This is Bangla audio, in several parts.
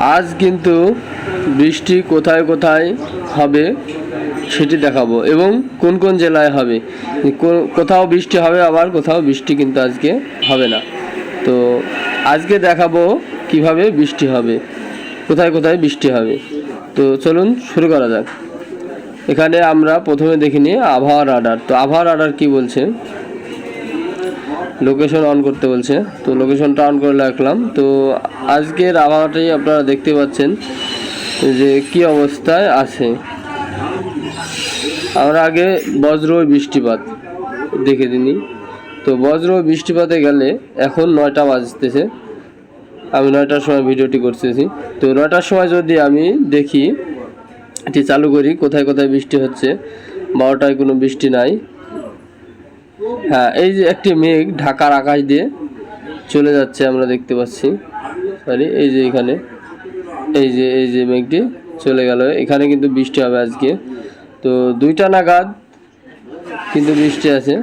আজ কিন্তু বৃষ্টি কোথায় কোথায় হবে সেটি দেখাবো এবং কোন কোন জেলায় হবে। কোথাও বৃষ্টি হবে আবার কোথাও বৃষ্টি কিন্তু আজকে হবে না। তো আজকে দেখাবো কীভাবে বৃষ্টি হবে, কোথায় কোথায় বৃষ্টি হবে। তো চলুন শুরু করা যাক। এখানে আমরা প্রথমে দেখিনি আবহাওয়া রাডার। তো আবহাওয়া রাডার কি বলছে? লোকেশন অন করতে বলছে। তো লোকেশনটা অন করে রাখলাম। তো আজকের আবহাওয়াটাই আপনারা দেখতে পাচ্ছেন যে কি অবস্থায় আছে। আমরা আগে বজ্র বৃষ্টিপাত দেখে দিনি। তো বজ্র বৃষ্টিপাতে গেলে এখন নয়টা বাজতেছে। আমি নয়টার সময় ভিডিওটি করতেছি। তো নয়টার সময় যদি আমি দেখি, এটি চালু করি, কোথায় কোথায় বৃষ্টি হচ্ছে, বারোটায় কোনো বৃষ্টি নাই হ্যাঁ এই যে একটি মেঘ ঢাকার আকাশ দিয়ে চলে যাচ্ছে আমরা দেখতে পাচ্ছি। সরি, এই যে এখানে, এই যে এই যে মেঘটি চলে গেল। এখানে কিন্তু বৃষ্টি হবে আজকে। তো দুইটা নাগাদ কিন্তু বৃষ্টি আছে।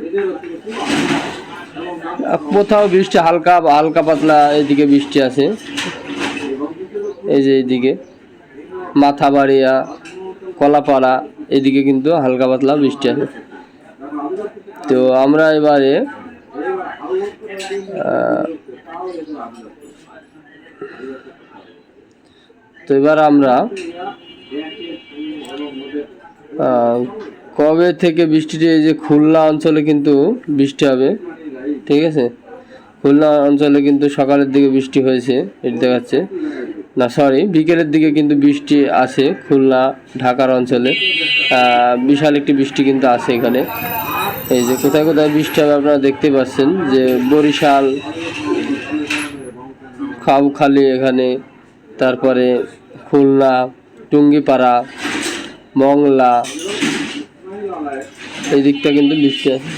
কোথাও বৃষ্টি হালকা হালকা পাতলা এইদিকে বৃষ্টি আছে। এই যে এইদিকে, মাথাবাড়িয়া, কলাপাড়া, এদিকে কিন্তু হালকা পাতলা বৃষ্টি আছে। তো আমরা এবারে তো এবার আমরা কবে থেকে বৃষ্টিটি, এই যে খুলনা অঞ্চলে কিন্তু বৃষ্টি হবে, ঠিক আছে? খুলনা অঞ্চলে কিন্তু সকালের দিকে বৃষ্টি হয়েছে, এটি দেখাচ্ছে। না সরি বিকেলের দিকে কিন্তু বৃষ্টি আছে খুলনা, ঢাকার অঞ্চলে। বিশাল একটি বৃষ্টি কিন্তু আছে এখানে। এই যে কোথায় কোথায় বৃষ্টি হবে আপনারা দেখতে পাচ্ছেন যে বরিশাল, খাউখালি এখানে, তারপরে খুলনা, টুঙ্গিপাড়া, মংলা, এই দিকটা কিন্তু বৃষ্টি আছে